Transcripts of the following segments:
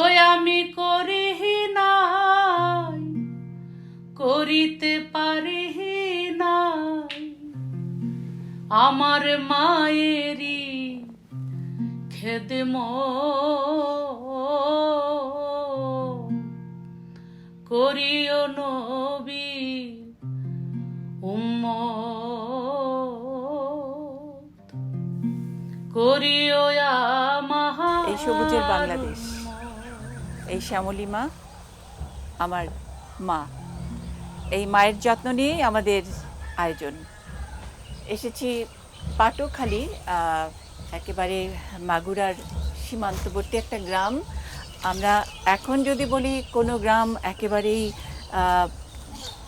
ওই আমি করি নাই, করিতে পারি নাই। আমার মায়েরই খেদম করিও নবী উম্ম করিও মাহা এই সবুজের বাংলাদেশ। এই শ্যামলী মা, আমার মা। এই মায়ের যত্ন নিয়েই আমাদের আয়োজন। এসেছি পাটুখালি একেবারে মাগুরার সীমান্তবর্তী একটা গ্রাম। আমরা এখন যদি বলি কোনো গ্রাম একেবারেই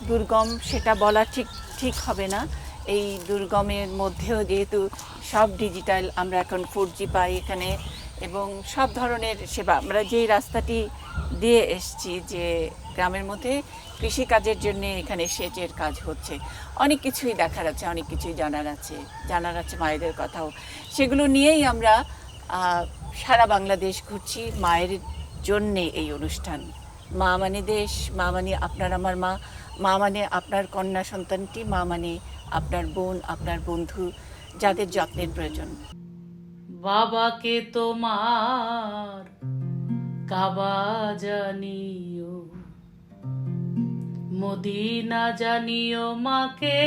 দুর্গম, সেটা বলা ঠিক ঠিক হবে না। এই দুর্গমের মধ্যেও যেহেতু সব ডিজিটাল আমরা এখন ফোর জি পাই, এখানে এবং সব ধরনের সেবা। আমরা যেই রাস্তাটি দিয়ে এসছি যে গ্রামের মধ্যে কৃষিকাজের জন্য এখানে সেচের কাজ হচ্ছে, অনেক কিছুই দেখার আছে, অনেক কিছুই জানার আছে জানার আছে মায়েদের কথাও। সেগুলো নিয়েই আমরা সারা বাংলাদেশ ঘুরছি মায়ের জন্যে এই অনুষ্ঠান। মা মানে দেশ, মা মানে আপনার আমার মা মা মানে আপনার কন্যা সন্তানটি, মা মানে আপনার বোন, আপনার বন্ধু, যাদের যত্নের প্রয়োজন। বাবাকে তোমার কাবা জানিও মদিনা জানিও মাকে।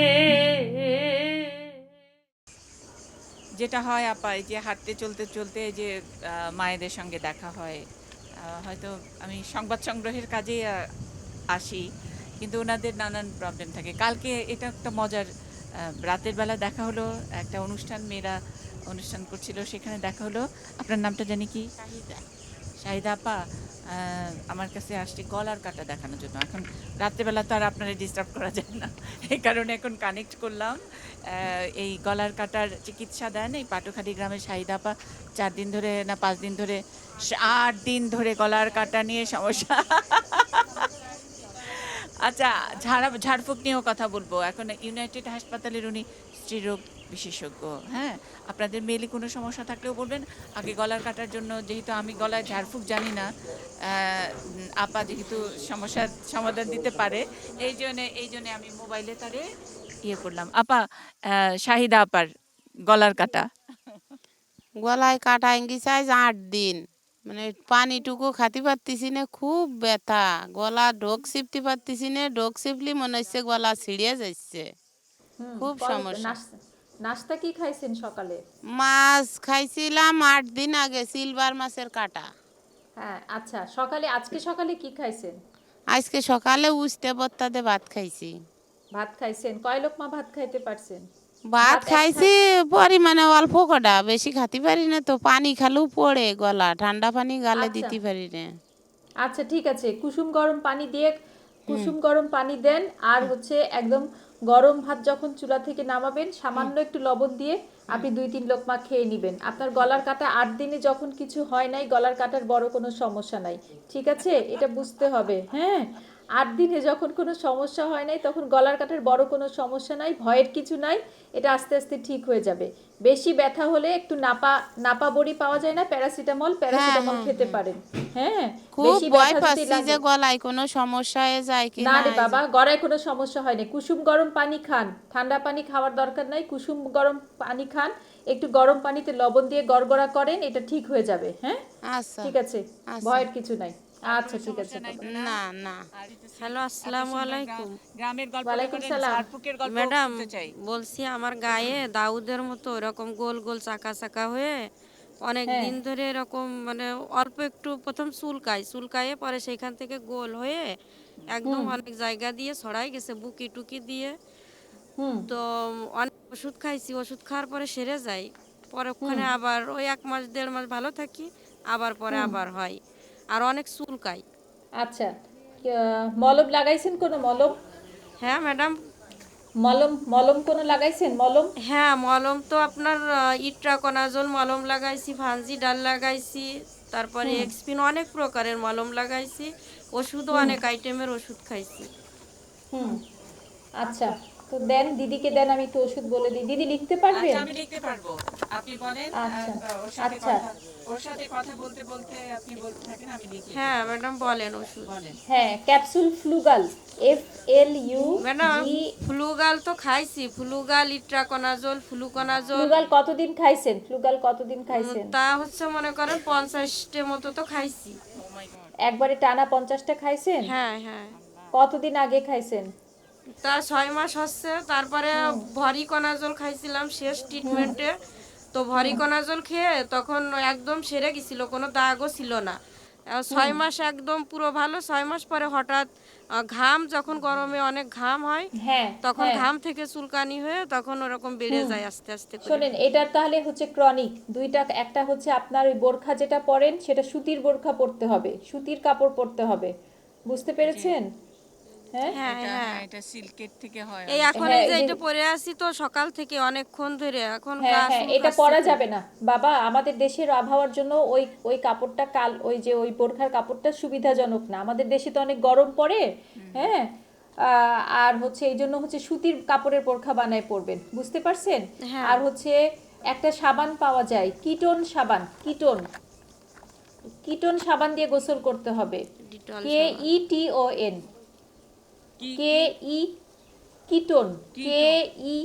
যেটা হয় আপা যে হাঁটতে চলতে চলতে যে মায়েদের সঙ্গে দেখা হয় হয়তো আমি সংবাদ সংগ্রহের আহ, আসি কিন্তু ওনাদের নানান প্রবলেম থাকে। কালকে এটা একটা মজার রাতের বেলা দেখা হলো একটা অনুষ্ঠান মেয়েরা অনুষ্ঠান করছিল, সেখানে দেখা হলো, আপনার নামটা জানি কি? শাহিদা। আপা আমার কাছে আসছে গলার কাটা দেখানোর জন্য। এখন রাত্রেবেলা তো আর আপনারা ডিস্টার্ব করা যায় না। এই কারণে এখন কানেক্ট করলাম। এই গলার কাটার চিকিৎসা দেন এই পাটুখালি গ্রামের শাহিদা আপা। চার দিন ধরে না পাঁচ দিন ধরে, আট দিন ধরে গলার কাটা নিয়ে সমস্যা। আচ্ছা ঝাড়া, ঝাড়ফুঁক নিয়েও কথা বলব। এখন ইউনাইটেড হাসপাতালের উনি স্ত্রীরোগ বিশেষজ্ঞ হ্যাঁ? আপনাদের মেলে কোনো সমস্যা থাকলেও বলবেন। আগে গলার কাটার জন্য যেহেতু আমি গলায় ঝাড়ফুঁক জানি না আপা যেহেতু সমস্যার সমাধান দিতে পারে এই জন্যে এই জন্যে আমি মোবাইলে তারে ইয়ে করলাম। আপা শাহিদা আপার গলার কাটা। গলায় কাটা গেছে আজ আট দিন। মানে পানিটুকু খাতে পারতেছি না খুব ব্যথা। গলা ঢোক চিপতে পারতেছি না ডোক চিপলি মনে হচ্ছে গলা ছিঁড়িয়ে যাচ্ছে। খুব সমস্যা। নাস- নাস্তা কি খাইছেন সকালে? মাছ খাইছিলাম আট দিন আগে সিলভার মাছের কাটা। হ্যাঁ আচ্ছা সকালে আজকে সকালে কি খাইছেন? আজকে সকালে উঠতে বত্তাতে ভাত খাইছি। ভাত খাইছেন কয় লোকমা ভাত খাইতে পারছেন? ভাত খাইছি পরিমাণে অল্প কটা বেশি খাতে পারি না তো পানি খালেও পড়ে গলা ঠান্ডা পানি গালে আচ্ছা। দিতে পারি না। আচ্ছা ঠিক আছে কুসুম গরম পানি দিয়ে কুসুম গরম পানি দেন আর হচ্ছে একদম গরম ভাত যখন চুলা থেকে নামাবেন সামান্য একটু লবণ দিয়ে আপনি দুই তিন লোকমা খেয়ে নেবেন। আপনার গলার কাটা আট দিনে যখন কিছু হয় নাই গলার কাটার বড় কোনো সমস্যা নাই। ঠিক আছে? এটা বুঝতে হবে। হ্যাঁ? আট দিনে যখন কোনো সমস্যা হয় নাই তখন গলার কাটার বড় কোনো সমস্যা নাই ভয়ের কিছু নাই এটা আস্তে আস্তে ঠিক হয়ে যাবে। বেশি ব্যথা হলে একটু নাপা নাপা বড়ি পাওয়া যায় না প্যারাসিটামল প্যারাসিটামল খেতে পারেন। হ্যাঁ খুব ভয় পাচ্ছি যে গলায় কোনো সমস্যা হয়ে যায় কি না না রে বাবা গড়ায় কোনো সমস্যা হয়নি কুসুম গরম পানি খান। ঠান্ডা পানি খাওয়ার দরকার নাই। কুসুম গরম পানি খান। একটু গরম পানিতে লবণ দিয়ে গড়গড়া করেন এটা ঠিক হয়ে যাবে। হ্যাঁ? আচ্ছা ঠিক আছে? আচ্ছা। ভয়ের কিছু নাই। আচ্ছা ঠিক আছে না না। হ্যালো আসসালামু আলাইকুম। গ্রামের গল্প ওয়ালাইকুম সালাম। গল্প ম্যাডাম বলছি আমার গায়ে দাউদের মতো এরকম গোল গোল চাকা চাকা হয়ে অনেক হ্যাঁ। দিন ধরে এরকম মানে অল্প একটু প্রথম চুলকায় চুলকায়ে পরে সেইখান থেকে গোল হয়ে একদম অনেক জায়গা দিয়ে ছড়াই গেছে বুকি টুকি দিয়ে। হুম। তো অনেক ওষুধ খাইছি ওষুধ খাওয়ার পরে সেরে যায় পরে ওখানে আবার ওই এক মাস দেড় মাস ভালো থাকি আবার পরে আবার হয়। আর অনেক চুলকায় আচ্ছা মলম লাগাইছেন কোনো মলম? হ্যাঁ ম্যাডাম। মলম মলম কোনো লাগাইছেন? মলম? হ্যাঁ মলম তো আপনার ইট্রাকোনাজল মলম লাগাইছি ফানজি ডাল লাগাইছি তারপরে এক্সপিন অনেক প্রকারের মলম লাগাইছি ওষুধও অনেক আইটেমের ওষুধ খাইছি। হুম আচ্ছা। তো দেন দিদিকে দেন আমি একটু ওষুধ বলে দিই। দিদি লিখতে পারবেন? আমি লিখতে পারব। আপনি বলেন আচ্ছা, ওর সাথে আচ্ছা। কথা ওর সাথে কথা বলতে বলতে আপনি বলতে থাকেন আমি লিখি হ্যাঁ ম্যাডাম বলেন ওষুধ। বলেন। হ্যাঁ capsule Flugal F L U madam Flugal তো খাইছি। Flugal itraconazole fluconazole. ফ্লুগাল কতদিন খাইছেন? ফ্লুগাল কতদিন খাইছেন? তা হচ্ছে মনে করেন পঞ্চাশটা মতো তো খাইছি। একবারে টানা পঞ্চাশটা খাইছেন? হ্যাঁ হ্যাঁ। কতদিন আগে খাইছেন? তা ছয় মাস হচ্ছে তারপরে ভরি কনাজল খাইছিলাম শেষ ট্রিটমেন্টে তো ভরি কনাজল খেয়ে তখন একদম সেরে গেছিল কোনো দাগও ছিল না। ছয় মাস একদম পুরো ভালো ছয় মাস পরে হঠাৎ ঘাম যখন গরমে অনেক ঘাম হয় হ্যাঁ তখন হ্যাঁ। ঘাম থেকে চুলকানি হয়ে তখন ওরকম বেড়ে যায় আস্তে আস্তে শোনেন এটার তাহলে হচ্ছে ক্রনিক দুইটা একটা হচ্ছে আপনার ওই বোরখা যেটা পরেন সেটা সুতির বোরখা পরতে হবে সুতির কাপড় পরতে হবে। বুঝতে পেরেছেন? এই এখন যে এটা পরে আছি তো সকাল থেকে অনেকক্ষণ ধরে এখন গা চুলকাচ্ছে এটা পরা যাবে না। বাবা আমাদের দেশের আবহাওয়ার জন্য ওই ওই কাপড়টা কাল ওই যে ওই বোরখার কাপড়টা সুবিধাজনক না। আমাদের দেশে তো অনেক গরম পড়ে হ্যাঁ? আহ, আর হচ্ছে এই জন্য হচ্ছে সুতির কাপড়ের বোরখা বানায় পরবেন বুঝতে পারছেন? হ্যাঁ। আর হচ্ছে একটা সাবান পাওয়া যায় কিটোন সাবান কিটোন। কিটন সাবান দিয়ে গোসল করতে হবে। K E T O N. K E ketone K E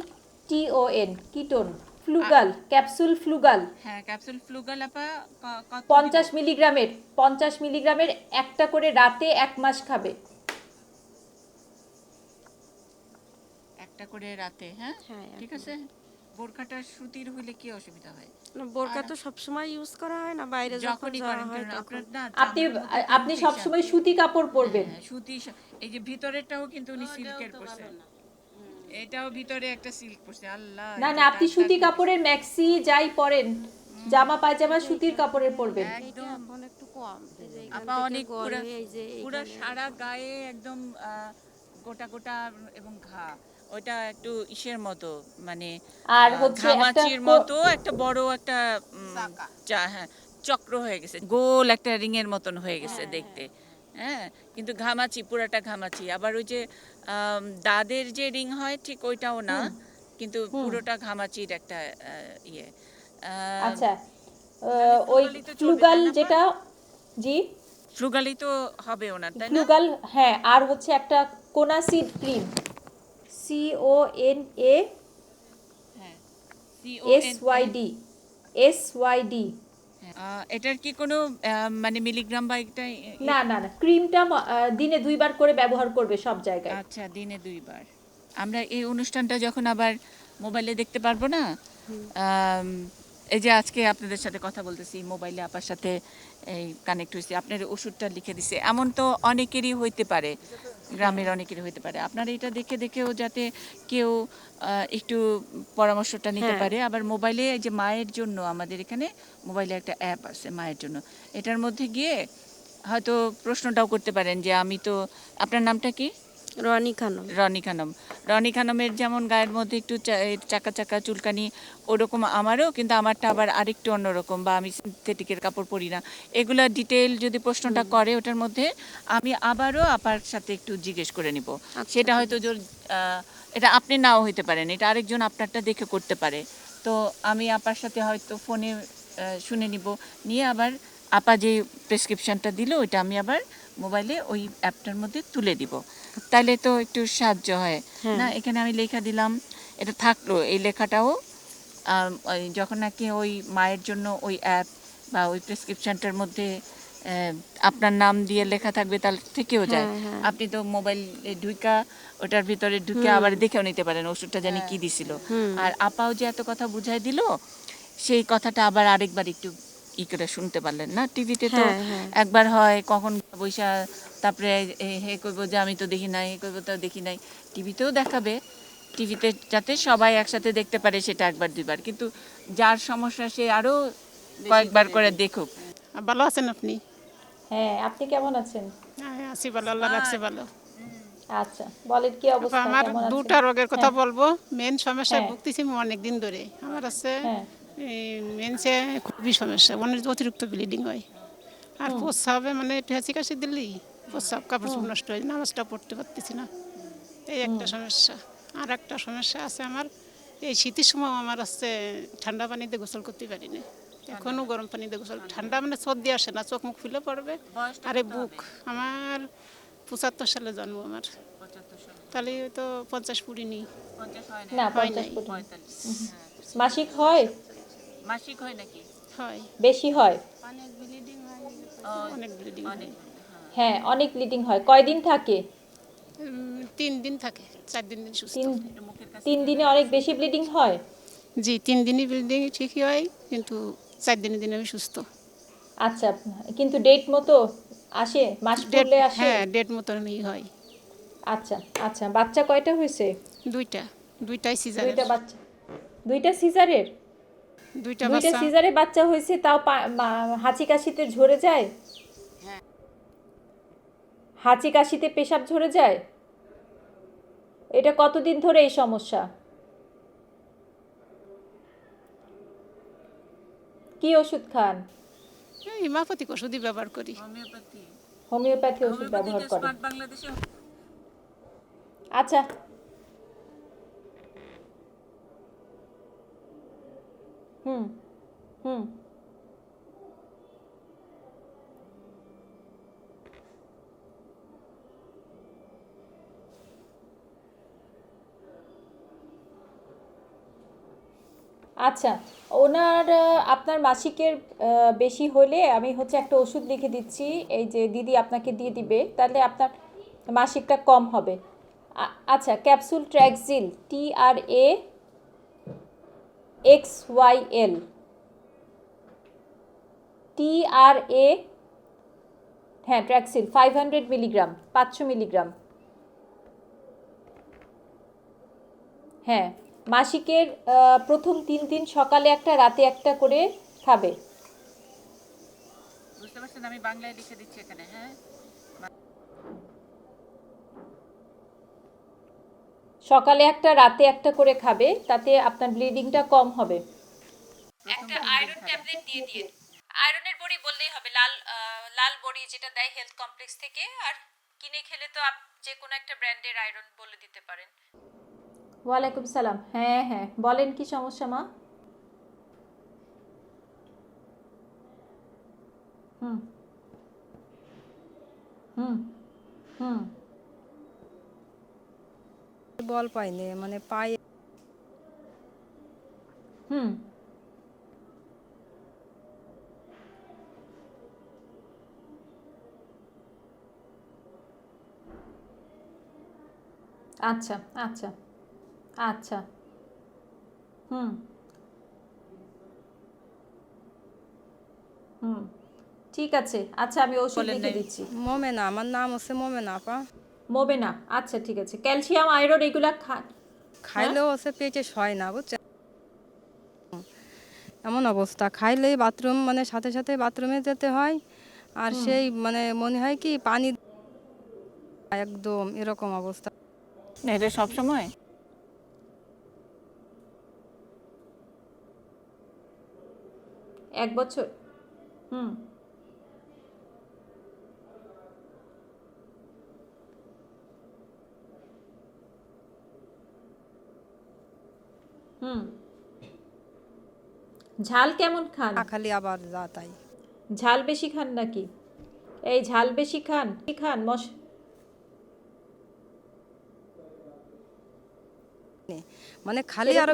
T O N ketone Flugal capsule Flugal হ্যাঁ ক্যাপসুল ফ্লুগাল আপা পঞ্চাশ মিলিগ্রামের পঞ্চাশ মিলিগ্রামের একটা করে রাতে এক মাস খাবে। একটা করে রাতে হ্যাঁ? হ্যাঁ, ঠিক আছে? বোরখাটা সুতির হইলে কি অসুবিধা হয়? না, বোরকা তো সবসময় ইউজ করা হয় না বাইরে যখন যাওয়া হয় তখন। আপনি আপনি কোনো সবসময় সুতি কাপড় পরবেন। হ্যাঁ, সুতি এই যে ভিতরেরটাও কিন্তু উনি সিল্কের পরছে। এটাও ভিতরে একটা সিল্ক পরছে আল্লাহ না না আপনি সুতি কাপড়ের ম্যাক্সি যাই পরেন জামা পায়জামা সুতির কাপড়ের পরবেন। এখন একটু কম এই যে এখান আপা অনেক পুরা। সারা গায়ে একদম আহ, গোটা গোটা এবং ঘা। ওইটা একটু ইসের মতো মানে আর হচ্ছে ঘামাচির মতো একটা বড় একটা হ্যাঁ চক্র হয়ে গেছে গোল একটা রিং এর মতন হয়ে গেছে দেখতে। হ্যাঁ কিন্তু ঘামাচি পুরাটা ঘামাচি। আবার ওই যে দাদের যে রিং হয় ঠিক ওইটাও না কিন্তু পুরোটা ঘামাচির একটা ইয়ে। আহ, আচ্ছা ওই ফ্লুগালি ফ্লুগাল যেটা জি? ফ্লুগালি তো হবে ওনার তাই না? ফ্লুগাল হ্যাঁ আর হচ্ছে একটা Conacid cream. C O N A হ্যাঁ S Y D S Y D এটার কি কোনো মানে মিলিগ্রাম বা একটা না না না ক্রিমটা দিনে দুইবার করে ব্যবহার করবে সব জায়গায়। আচ্ছা দিনে দুইবার। আমরা এই অনুষ্ঠানটা যখন আবার মোবাইলে দেখতে পারব না এই যে আজকে আপনাদের সাথে কথা বলতেছি মোবাইলে আপার সাথে এই কানেক্ট হয়েছে। আপনার ওষুধটা লিখে দিছে। এমন তো অনেকেরই হইতে পারে গ্রামের অনেকেরই হইতে পারে। আপনারা এটা দেখে দেখেও যাতে কেউ একটু পরামর্শটা নিতে হ্যাঁ। পারে। আবার মোবাইলে এই যে মায়ের জন্য আমাদের এখানে মোবাইলে একটা অ্যাপ আছে মায়ের জন্য। এটার মধ্যে গিয়ে হয়তো প্রশ্নটাও করতে পারেন যে আমি তো আপনার নামটা কি? রনি খানম। রনি খানম। রনি খানমের যেমন গায়ের মধ্যে একটু চা- চাকা চাকা চুলকানি ওরকম আমারও কিন্তু আমারটা আবার আরেকটু অন্যরকম বা আমি সিনথেটিকের কাপড় পরি না। এগুলা ডিটেল যদি প্রশ্নটা করে ওটার মধ্যে আমি আবারও আপার সাথে একটু জিজ্ঞেস করে নিব। সেটা হয়তো জোর এটা আপনি নাও হইতে পারেন এটা আরেকজন আপনারটা দেখে করতে পারে। তো আমি আপার সাথে হয়তো ফোনে শুনে নিব। নিয়ে আবার আপা যে প্রেসক্রিপশনটা দিল ওইটা আমি আবার মোবাইলে ওই অ্যাপটার মধ্যে তুলে দিব। তাহলে তো একটু সাহায্য হয়। না এখানে আমি লেখা দিলাম এটা থাকল এই লেখাটাও যখন নাকি ওই মায়ের জন্য ওই অ্যাপ বা ওই প্রেসক্রিপশনটার মধ্যে আপনার নাম দিয়ে লেখা থাকবে তাহলে থেকেও যায়। আপনি তো মোবাইল ঢুকা ওটার ভিতরে ঢুকে আবার দেখেও নিতে পারেন ওষুধটা জানি কি দিছিল। আর আপাও যে এত কথা বুঝাই দিল সেই কথাটা আবার আরেকবার একটু ই করে শুনতে পারলেন না? টিভিতে তো হ্যাঁ, হ্যাঁ। একবার হয় কখন বৈশা তারপরে হে কইব যে আমি তো দেখি নাই হে কইব তো দেখি নাই। টিভিতেও দেখাবে টিভিতে যাতে সবাই একসাথে দেখতে পারে সেটা একবার দুইবার। কিন্তু যার সমস্যা সে আরও কয়েকবার করে দেখুক। ভালো আছেন আপনি? হ্যাঁ আপনি কেমন আছেন? হ্যাঁ, আছি ভালো আল্লাহ রাখছে ভালো। আচ্ছা বলেন কি অবস্থা আমার দুটা রোগের কথা বলব। মেন সমস্যায় হ্যাঁ। ভুগতেছি আমি অনেক দিন ধরে। আমার আছে হ্যাঁ। মেনসে খুবই সমস্যা মানে অতিরিক্ত ব্লিডিং হয়। আর প্রস্রাবে মানে পেঁচি কাশি দিলেই প্রস্রাব কাপড় চোপড় নষ্ট হয় নামাজটা পড়তে পারতেছি না। এই একটা সমস্যা। আর একটা সমস্যা আছে আমার এই শীতের সময় আমার হচ্ছে ঠান্ডা পানিতে গোসল করতে পারি না এখনও গরম পানিতে গোসল ঠান্ডা মানে সর্দি আসে না চোখ মুখ ফুলে পড়বে। আরে বুক আমার পঁচাত্তর সালে জন্ম আমার। তাহলে তো পঞ্চাশ না পঞ্চাশ নাই। মাসিক হয়? মাসিক হয় নাকি? হয়। বেশি হয়? অনেক ব্লিডিং হয়। অনেক ব্লিডিং হয়। হ্যাঁ। অনেক ব্লিডিং হয়। কয়দিন থাকে? তিন দিন থাকে। চার দিন দিন সুস্থ। তিন তিন দিনে অনেক বেশি ব্লিডিং হয়? জি তিন দিনই ব্লিডিং ঠিকই হয় কিন্তু চার দিনের দিন আমি সুস্থ। আচ্ছা কিন্তু ডেট মতো আসে? মাস পড়লে আসে? হ্যাঁ ডেট মতনই হয়। আচ্ছা আচ্ছা বাচ্চা কয়টা হয়েছে? দুইটা দুইটাই সিজার দুইটা বাচ্চা। দুইটা সিজারের দুইটা দুইটা বাচ্চা। সিজারে বাচ্চা হয়েছে তাও হাঁচি কাশিতে ঝরে যায়? হাঁচি কাশিতে পেশাব ঝরে যায়? এটা কতদিন ধরে এই সমস্যা? কি ওষুধ খান? হিমাপতিক ওষুধই ব্যবহার করি। হোমিওপ্যাথি ওষুধ ব্যবহার করেন। আচ্ছা হুম হুম। আচ্ছা ওনার আপনার মাসিকের বেশি হলে আমি হচ্ছে একটা ওষুধ লিখে দিচ্ছি, এই যে দিদি আপনাকে দিয়ে দিবে, তাহলে আপনার মাসিকটা কম হবে। আচ্ছা capsule Traxyl T R A X Y L A হ্যাঁ ট্র্যাক্সিল ফাইভ হান্ড্রেড মিলিগ্রাম পাঁচশো মিলিগ্রাম হ্যাঁ মাসিকের প্রথম তিন দিন সকালে একটা, রাতে একটা করে খাবে। বুঝতে পারছেন? আমি বাংলায় লিখে দিচ্ছি এখানে হ্যাঁ? সকালে একটা রাতে একটা করে খাবে তাতে আপনার ব্লিডিংটা কম হবে। একটা আয়রন ট্যাবলেট দিয়ে দিয়ে আয়রনের বড়ি বললেই হবে লাল লাল বড়ি যেটা দেয় হেলথ কমপ্লেক্স থেকে আর কিনে খেলে তো আপ যে কোনো একটা ব্র্যান্ডের আয়রন বলে দিতে পারেন। ওয়ালাইকুম সালাম। হ্যাঁ হ্যাঁ বলেন কি সমস্যা মা? হুম। হুম। হুম। বল পাইনি মানে পায়ে হুম। আচ্ছা আচ্ছা আচ্ছা। হুম। হুম ঠিক আছে। আচ্ছা আমি ওষুধ লিখে দিচ্ছি। মোমেনা আমার নাম হচ্ছে মোমেনা আপা। মোবেনা আচ্ছা ঠিক আছে। ক্যালসিয়াম আয়রন এগুলা খা খাইলেও হচ্ছে পেটে সয় না বুঝছেন? এমন অবস্থা। খাইলেই বাথরুম মানে সাথে সাথে বাথরুমে যেতে হয়। আর সেই মানে মনে হয় কি পানি একদম এরকম অবস্থা। না এটা সব সময়? এক বছর। হুম। হুম। ঝাল কেমন খান? খালি আবার যা তাই। ঝাল বেশি খান নাকি? এই ঝাল বেশি খান কি খান? মশ মানে খালি আরও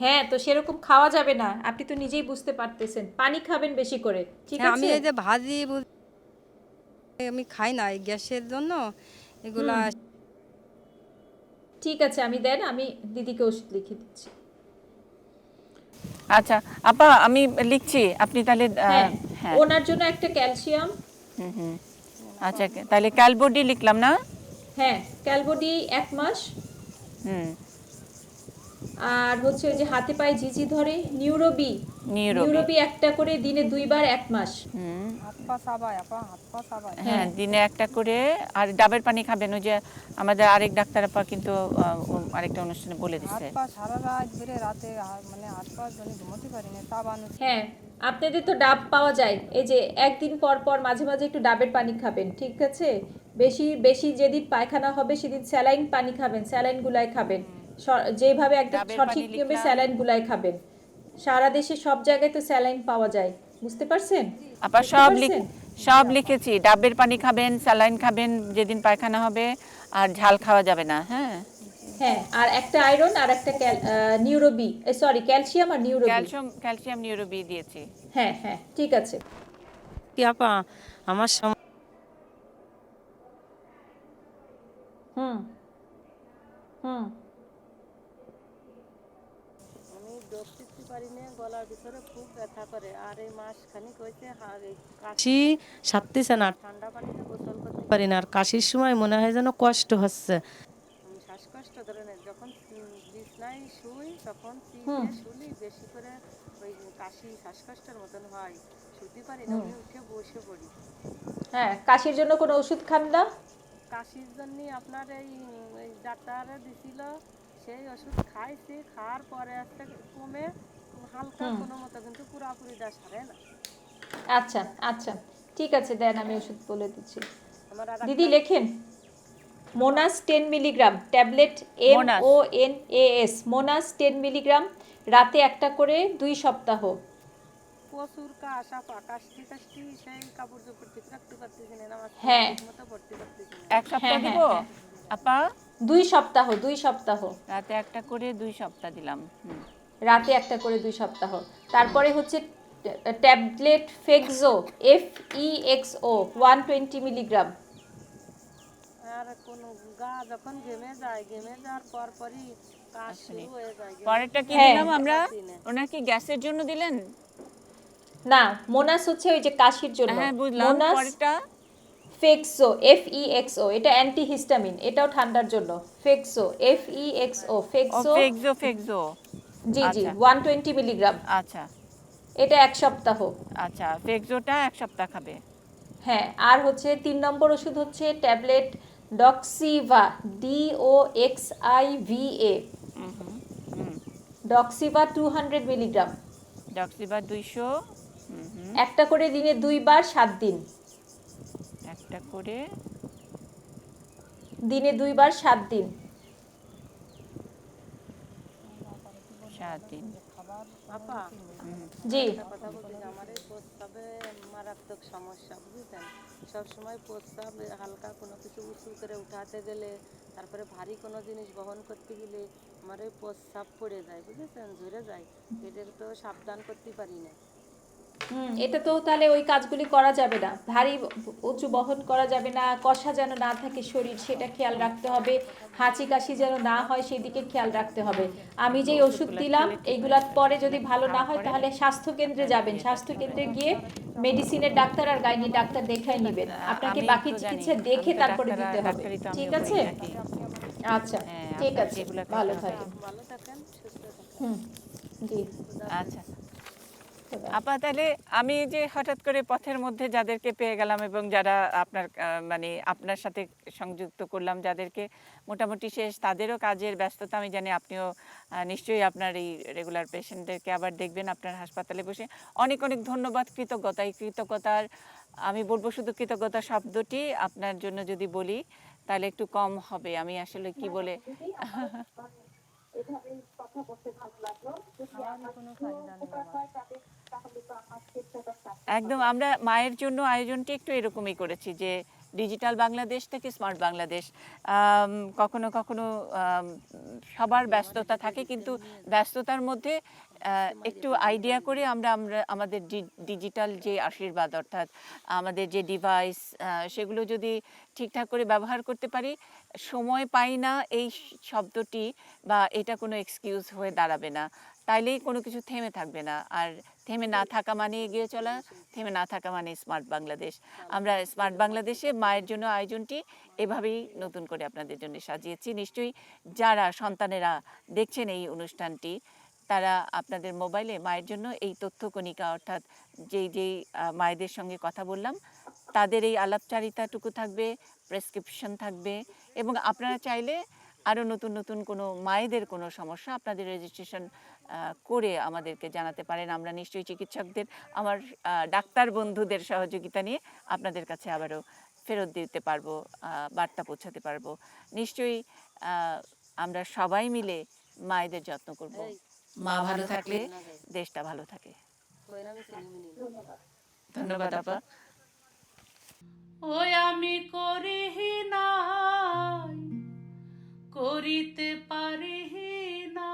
হ্যাঁ তো সেরকম খাওয়া যাবে না। আপনি তো নিজেই বুঝতে পারতেছেন। পানি খাবেন বেশি করে ঠিক আছে? আমি এই যে ভাজি আমি খাই না এই গ্যাসের জন্য। এগুলা ঠিক আছে আমি দেন আমি দিদিকে ওষুধ লিখে দিচ্ছি। আচ্ছা আপা আমি লিখছি আপনি তাহলে হ্যাঁ হ্যাঁ। ওনার জন্য একটা ক্যালসিয়াম। হুম হুম। আচ্ছা তাহলে ক্যালবোডি লিখলাম না? হ্যাঁ ক্যালবডি এক মাস। হুম। আর হচ্ছে ওই যে হাতে পায়ে ঝিঝি ধরে নিউরোবি। নিউরোবি। একটা করে দিনে দুইবার এক মাস। হাত পা চাবায় আপা হাত পা চাবায় হ্যাঁ দিনে একটা করে আর ডাবের পানি খাবেন ওই যে আমাদের আরেক ডাক্তার আপা কিন্তু আরেকটা অনুষ্ঠানে বলে হাত দিচ্ছে পা সারা রাত ধরে রাতে মানে হাত পা জন্য ঘুমোতে পারি না চাবানো হ্যাঁ আপনাদের তো ডাব পাওয়া যায়। এই যে একদিন পর পর মাঝে মাঝে একটু ডাবের পানি খাবেন ঠিক আছে? বেশি বেশি যেদিন পায়খানা হবে সেদিন স্যালাইন পানি খাবেন স্যালাইন গুলাই খাবেন। যেভাবে একদম ডাবের সঠিক পানি স্যালাইন গুলাই খাবেন। সারা দেশে সব জায়গায় তো স্যালাইন পাওয়া যায়। বুঝতে পারছেন? আপা সব? সব লিখেছি। ডাবের পানি খাবেন স্যালাইন খাবেন যেদিন পায়খানা হবে আর ঝাল খাওয়া যাবে না হ্যাঁ? হ্যাঁ আর একটা আয়রন আর একটা নিউরোবি সরি ক্যালসিয়াম আর Neuro B. Calcium calcium Neuro B দিয়েছি। হ্যাঁ হ্যাঁ ঠিক আছে। কি আপা আমার হুম হুম। পারি না গলার ভিতরে খুব ব্যথা করে। আর এই মাস খানিক হয়েছে আর এই কাশি সারতেছে না। ঠান্ডা পানিতে গোসল করতে পারি না। আর কাশির সময় মনে হয় যেন কষ্ট হচ্ছে। আমি শ্বাসকষ্ট ধরনের। যখন বিছনায় শুই তখন শুলি বেশি করে ওই কাশি শ্বাসকষ্টের মতন হয়। শুতে পারি না আমি উঠে বসে পড়ি। হ্যাঁ কাশির জন্য কোনো ওষুধ খান না? কাশির জন্য আপনার এই এই দিছিল সেই ওষুধ খাইছি খাওয়ার পরে আস্তে কমে হালকা কোনো মতো কিন্তু পুরাপুরিটা সারে না। আচ্ছা আচ্ছা। ঠিক আছে দেন আমি ওষুধ বলে দিচ্ছি। দিদি লেখেন। Monas ten milligram tablet M O N A S Monas ten milligram রাতে একটা করে দুই সপ্তাহ। প্রচুর কাশ আপা কাশটি কাশটি সেই কাপড় চোপড় ঠিক রাখতে পারতেছি না নামাজ হ্যাঁ। মতো পড়তে পারতেছি এক সপ্তাহ হ্যাঁ, দিব? হ্যাঁ, আপা? দুই সপ্তাহ দুই সপ্তাহ। রাতে একটা করে দুই সপ্তাহ দিলাম। হুম। রাতে একটা করে দুই সপ্তাহ। তারপরে হচ্ছে tablet Fexo F E X O one twenty milligram. আর কোন গা যখন ঘেমে যায় ঘেমে যাওয়ার পর পরই হয়ে যায় পরেরটা কি। দিলাম আমরা? ওনার কি গ্যাসের জন্য দিলেন? না মোনাস হচ্ছে ওই যে কাশির জন্য। হ্যাঁ বুঝলাম। পরেরটা? Fexo F E X O এটা অ্যান্টিহিস্টামিন এটাও ঠান্ডার জন্য। Fexo F E X O O Fexo. Fexo Fexo. জি জি আচ্ছা। ওয়ান টোয়েন্টি মিলিগ্রাম আচ্ছা। এটা এক সপ্তাহ। আচ্ছা ফেক্সোটা এক সপ্তাহ খাবে। হ্যাঁ আর হচ্ছে তিন নম্বর ওষুধ হচ্ছে tablet Doxiva D O X I V A Doxiva two hundred milligram Doxiva দুইশো একটা করে দিনে দুইবার সাত দিন। একটা করে দিনে দুইবার সাত দিন। আপা? জি। কথা বলতে আমার এই প্রস্তাবে মারাত্মক সমস্যা বুঝেছেন? সবসময় প্রস্তাব হালকা কোনো কিছু উঁচু করে উঠাতে গেলে তারপরে ভারী কোনো জিনিস বহন করতে গেলে আমার এই প্রস্তাব পড়ে যায় বুঝেছেন? ঝরে যায়। এদের তো সাবধান করতে পারি না। এটা তো তাহলে ওই কাজগুলি করা যাবে না। ভারী উঁচু বহন করা যাবে না কষা যেন না থাকে শরীর সেটা খেয়াল রাখতে হবে। হাঁচি কাশি যেন না হয় সেই দিকে খেয়াল রাখতে হবে। আমি যেই ওষুধ দিলাম এইগুলার পরে যদি ভালো না হয় তাহলে স্বাস্থ্য কেন্দ্রে যাবেন। স্বাস্থ্য কেন্দ্রে গিয়ে মেডিসিনের ডাক্তার আর গাইনি ডাক্তার দেখাই নেবেন। আপনাকে বাকি চিকিৎসা দেখে তারপরে দিতে হবে। ঠিক আছে? আচ্ছা হ্যাঁ, ঠিক আছে। ভালো থাকেন। ভালো থাকেন সুস্থ থাকেন। হুম জি। আচ্ছা। আপা তাহলে আমি যে হঠাৎ করে পথের মধ্যে যাদেরকে পেয়ে গেলাম এবং যারা আপনার মানে আপনার সাথে সংযুক্ত করলাম যাদেরকে মোটামুটি শেষ তাদেরও কাজের ব্যস্ততা আমি জানি আপনিও নিশ্চয়ই আপনার এই রেগুলার পেশেন্টদেরকে আবার দেখবেন আপনার হাসপাতালে বসে। অনেক অনেক ধন্যবাদ কৃতজ্ঞতা। এই কৃতজ্ঞতার আমি বলব শুধু কৃতজ্ঞতা শব্দটি আপনার জন্য যদি বলি তাহলে একটু কম হবে। আমি আসলে কি বলে একদম, আমরা মায়ের জন্য আয়োজনটি একটু এরকমই করেছি যে ডিজিটাল বাংলাদেশ থেকে স্মার্ট বাংলাদেশ। কখনো কখনো সবার ব্যস্ততা থাকে কিন্তু ব্যস্ততার মধ্যে একটু আইডিয়া করে আমরা আমরা আমাদের ডিজিটাল যে আশীর্বাদ অর্থাৎ আমাদের যে ডিভাইস সেগুলো যদি ঠিকঠাক করে ব্যবহার করতে পারি, সময় পাই না এই শব্দটি বা এটা কোনো এক্সকিউজ হয়ে দাঁড়াবে না। তাইলেই কোনো কিছু থেমে থাকবে না। আর থেমে না থাকা মানে এগিয়ে চলা, থেমে না থাকা মানে স্মার্ট বাংলাদেশ। আমরা স্মার্ট বাংলাদেশে মায়ের জন্য আয়োজনটি এভাবেই নতুন করে আপনাদের জন্য সাজিয়েছি। নিশ্চয়ই যারা সন্তানেরা দেখছেন এই অনুষ্ঠানটি, তারা আপনাদের মোবাইলে মায়ের জন্য এই তথ্য কণিকা অর্থাৎ যেই যেই মায়েদের সঙ্গে কথা বললাম, তাদের এই আলাপচারিতাটুকু থাকবে, প্রেসক্রিপশন থাকবে এবং আপনারা চাইলে আরও নতুন নতুন কোনো মায়েদের কোনো সমস্যা, আপনাদের রেজিস্ট্রেশন করে আমাদেরকে জানাতে পারেন। আমরা নিশ্চয়ই চিকিৎসকদের আমার ডাক্তার বন্ধুদের সহযোগিতা নিয়ে আপনাদের কাছে আবারও ফেরত দিতে পারব বার্তা পৌঁছাতে পারব। নিশ্চয়ই আমরা সবাই মিলে মায়েদের যত্ন করব। মা ভালো থাকলে দেশটা ভালো থাকে। ধন্যবাদ আপা। ওই আমি করি না করিতে পারি না।